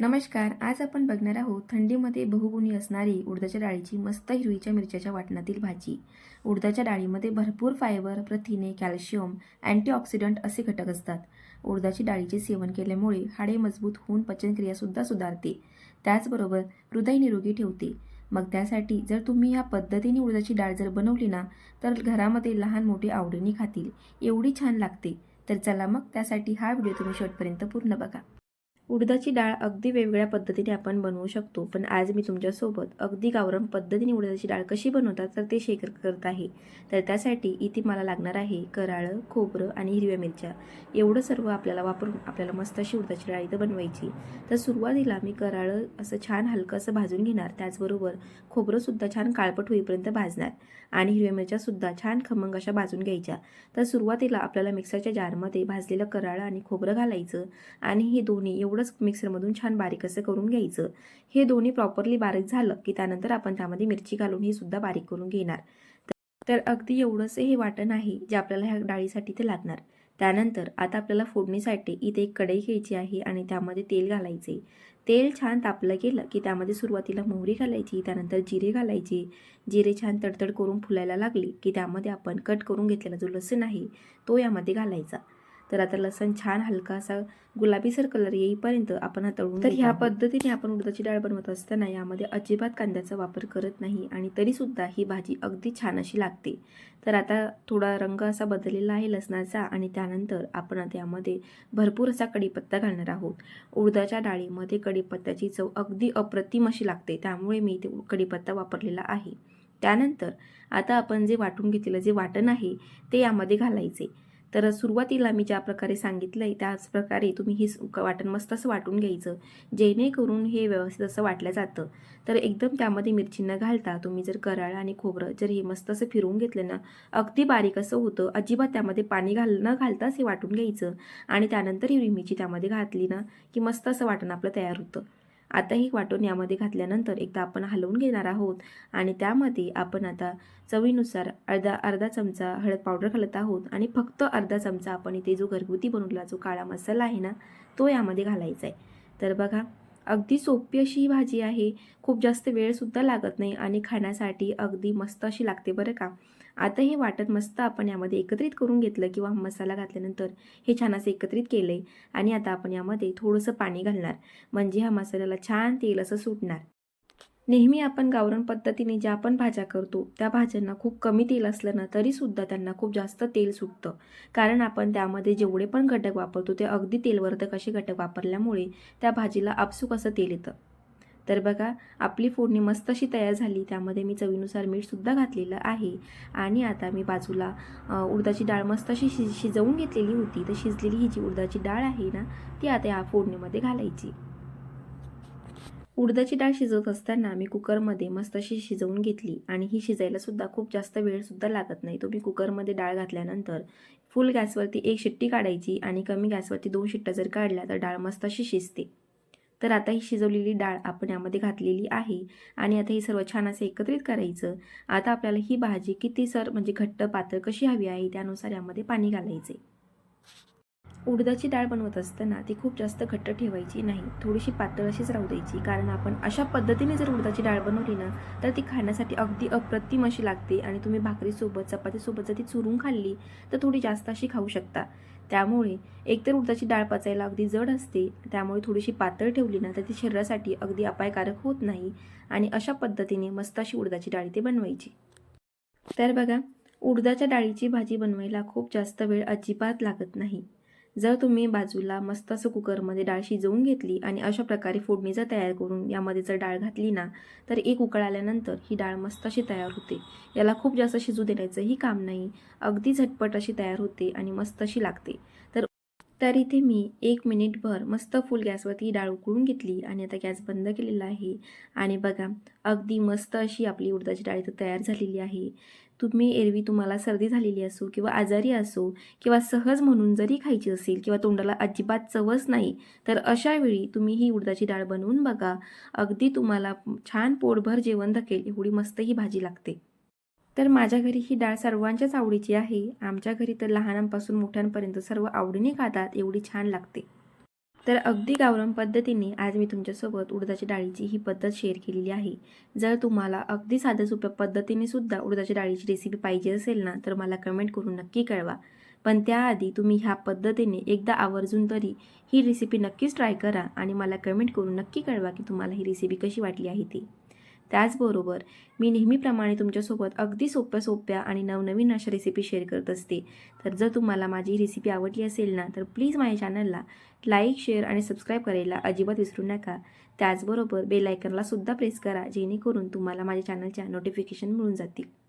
नमस्कार आज आपण बघणार आहोत थंडीमध्ये बहुगुणी असणारी उडदाच्या डाळीची मस्त हिरवीच्या मिरच्याच्या वाटणातील भाजी. उडदाच्या डाळीमध्ये भरपूर फायबर प्रथिने कॅल्शियम अँटीऑक्सिडंट असे घटक असतात. उडदाची डाळीचे सेवन केल्यामुळे हाडे मजबूत होऊन पचनक्रियासुद्धा सुधारते. त्याचबरोबर हृदय निरोगी ठेवते. मग त्यासाठी जर तुम्ही ह्या पद्धतीने उडदाची डाळ जर बनवली ना तर घरामध्ये लहान मोठे आवडीने खातील. एवढी छान लागते. तर चला मग त्यासाठी हा व्हिडिओ तुम्ही शेवटपर्यंत पूर्ण बघा. उडदाची डाळ अगदी वेगवेगळ्या पद्धतीने आपण बनवू शकतो. पण आज मी तुमच्यासोबत अगदी गावरान पद्धतीने उडदाची डाळ कशी बनवतात तर ते शेअर करत आहे. तर त्यासाठी इथे मला लागणार आहे कराळं खोबरं आणि हिरव्या मिरच्या. एवढं सर्व आपल्याला वापरून आपल्याला मस्त अशी उडदाची डाळ इथं बनवायची. तर सुरुवातीला मी कराळं असं छान हलकं असं भाजून घेणार. त्याचबरोबर खोबरंसुद्धा छान काळपट होईपर्यंत भाजणार. आणि हिरव्या मिरच्यासुद्धा छान खमंग अशा भाजून घ्यायच्या. तर सुरुवातीला आपल्याला मिक्सरच्या जारमध्ये भाजलेलं कराळं आणि खोबरं घालायचं. आणि हे दोन्ही एवढं एवढंच मिक्सरमधून छान बारीक असं करून घ्यायचं. हे दोन्ही प्रॉपरली बारीक झालं की त्यानंतर आपण त्यामध्ये मिरची घालून हे सुद्धा बारीक करून घेणार. तर अगदी एवढंसं हे वाटण आहे जे आपल्याला ह्या डाळीसाठी ते लागणार. त्यानंतर आता आपल्याला फोडणीसाठी इथे एक कढई घ्यायची आहे आणि त्यामध्ये तेल घालायचे. तेल छान तापलं गेलं की त्यामध्ये सुरुवातीला मोहरी घालायची त्यानंतर जिरे घालायचे. जिरे छान तडतड करून फुलायला लागली की त्यामध्ये आपण कट करून घेतलेला जो लसूण आहे तो यामध्ये घालायचा. तर आता लसण छान हलका असा गुलाबीसर कलर येईपर्यंत आपण हा तळून तर ह्या पद्धतीने आपण उडदाची डाळ बनवत असताना यामध्ये अजिबात कांद्याचा वापर करत नाही आणि तरीसुद्धा ही भाजी अगदी छान अशी लागते. तर आता थोडा रंग असा बदललेला आहे लसणाचा आणि त्यानंतर आपण आता यामध्ये भरपूर असा कढीपत्ता घालणार आहोत. उडदाच्या डाळीमध्ये कढीपत्त्याची चव अगदी अप्रतिम अशी लागते त्यामुळे मी इथे कढीपत्ता वापरलेला आहे. त्यानंतर आता आपण जे वाटून घेतलेलं जे वाटण आहे ते यामध्ये घालायचे. तर सुरुवातीला मी ज्या प्रकारे सांगितलं आहे त्याच प्रकारे तुम्ही हे वाटण मस्त असं वाटून घ्यायचं. जेणेकरून हे व्यवस्थित असं वाटलं जातं. तर एकदम त्यामध्ये मिरची न घालता तुम्ही जर कराळ आणि खोबरं जर हे मस्त असं फिरवून घेतलं ना अगदी बारीक असं होतं. अजिबात त्यामध्ये पाणी घाल न घालताच हे वाटून घ्यायचं. आणि त्यानंतर हिरवी मिरची त्यामध्ये घातली ना की मस्त असं वाटण आपलं तयार होतं. आता ही वाटून यामध्ये घातल्यानंतर एकदा आपण हलवून घेणार आहोत. आणि त्यामध्ये आपण आता चवीनुसार अर्धा अर्धा चमचा हळद पावडर घालत आहोत. आणि फक्त अर्धा चमचा आपण इथे जो घरगुती बनवलेला जो काळा मसाला आहे ना तो यामध्ये घालायचा आहे. तर बघा अगदी सोपी अशी ही भाजी आहे. खूप जास्त वेळसुद्धा लागत नाही आणि खाण्यासाठी अगदी मस्त अशी लागते बरं का. आता हे वाटत मस्त आपण यामध्ये एकत्रित करून घेतलं किंवा मसाला घातल्यानंतर हे छान असं एकत्रित केलं आहे आणि आता आपण यामध्ये थोडंसं पाणी घालणार. म्हणजे ह्या मसाल्याला छान तेल असं सुटणार. नेहमी आपण गावरण पद्धतीने ज्या आपण भाज्या करतो त्या भाज्यांना खूप कमी तेल असलं ना तरीसुद्धा त्यांना खूप जास्त तेल सुटतं. कारण आपण त्यामध्ये जेवढे पण घटक वापरतो ते अगदी तेलवर्धक असे घटक वापरल्यामुळे त्या भाजीला आपसूक असं तेल येतं. तर बघा आपली फोडणी मस्त अशी तयार झाली त्यामध्ये मी चवीनुसार मीठसुद्धा घातलेलं आहे. आणि आता मी बाजूला उडदाची डाळ मस्त अशी शि शिजवून घेतलेली होती. तर शिजलेली ही जी उडदाची डाळ आहे ना ती आता या फोडणीमध्ये घालायची. उडदाची डाळ शिजवत असताना मी कुकरमध्ये मस्त अशी शिजवून घेतली आणि ही शिजायला सुद्धा खूप जास्त वेळसुद्धा लागत नाही. तुम्ही कुकरमध्ये डाळ घातल्यानंतर फुल गॅसवरती एक शिट्टी काढायची आणि कमी गॅसवरती दोन शिट्ट्या जर काढल्या तर डाळ मस्त अशी शिजते. तर आता ही शिजवलेली डाळ आपण यामध्ये घातलेली आहे आणि आता हे सर्व छान असं एकत्रित करायचं. आता आपल्याला ही भाजी किती सर म्हणजे घट्ट पातळ कशी हवी आहे त्यानुसार यामध्ये पाणी घालायचे उडदाची डाळ बनवत असताना ती खूप जास्त घट्ट ठेवायची नाही. थोडीशी पातळ अशीच राहू द्यायची. कारण आपण अशा पद्धतीने जर उडदाची डाळ बनवली ना तर ती खाण्यासाठी अगदी अप्रतिम अशी लागते आणि तुम्ही भाकरीसोबत चपातीसोबत जर ती चुरून खाल्ली तर थोडी जास्त अशी खाऊ शकता. त्यामुळे एकतर उडदाची डाळ पचायला अगदी जड असते. त्यामुळे थोडीशी पातळ ठेवली ना तर ती शरीरासाठी अगदी अपायकारक होत नाही आणि अशा पद्धतीने मस्त अशी उडदाची डाळ ते बनवायची. तर बघा उडदाच्या डाळीची भाजी बनवायला खूप जास्त वेळ अजिबात लागत नाही. जर तुम्ही बाजूला मस्त असं कुकरमध्ये डाळ शिजवून घेतली आणि अशा प्रकारे फोडणी जर तयार करून यामध्ये जर डाळ घातली ना तर एक उकळ आल्यानंतर ही डाळ मस्त अशी तयार होते. याला खूप जास्त शिजू देण्याचंही काम नाही. अगदी झटपट अशी तयार होते आणि मस्त अशी लागते. तर तर इथे मी एक मिनिटभर मस्त फुल गॅसवरती डाळ उकळून घेतली आणि आता गॅस बंद केलेला आहे. आणि बघा अगदी मस्त अशी आपली उडदाची डाळ इथं तयार झालेली आहे. तुम्ही एरवी तुम्हाला सर्दी झालेली असो किंवा आजारी असो किंवा सहज म्हणून जरी खायची असेल किंवा तोंडाला अजिबात चवच नाही तर अशा वेळी तुम्ही ही उडदाची डाळ बनवून बघा. अगदी तुम्हाला छान पोटभर जेवण धकेल एवढी मस्त ही भाजी लागते. तर माझ्या घरी ही डाळ सर्वांच्याच आवडीची आहे. आमच्या घरी तर लहानांपासून मोठ्यांपर्यंत सर्व आवडीने खातात एवढी छान लागते. तर अगदी गावरान पद्धतीने आज मी तुमच्यासोबत उडदाच्या डाळीची ही पद्धत शेअर केलेली आहे. जर तुम्हाला अगदी साध्या सोप्या पद्धतीने सुद्धा उडदाच्या डाळीची रेसिपी पाहिजे असेल ना तर मला कमेंट करून नक्की कळवा. पण त्याआधी तुम्ही ह्या पद्धतीने एकदा आवर्जून तरी ही रेसिपी नक्कीच ट्राय करा आणि मला कमेंट करून नक्की कळवा की तुम्हाला ही रेसिपी कशी वाटली आहे ती. त्याचबरोबर मी नेहमीप्रमाणे तुमच्यासोबत अगदी सोप्या सोप्या आणि नवनवीन अशा रेसिपी शेअर करत असते. तर जर तुम्हाला माझी रेसिपी आवडली असेल ना तर प्लीज माझ्या चॅनलला लाईक शेअर आणि सबस्क्राईब करायला अजिबात विसरू नका. त्याचबरोबर बेल आयकनला सुद्धा प्रेस करा जेणेकरून तुम्हाला माझ्या चॅनलच्या नोटिफिकेशन मिळून जातील.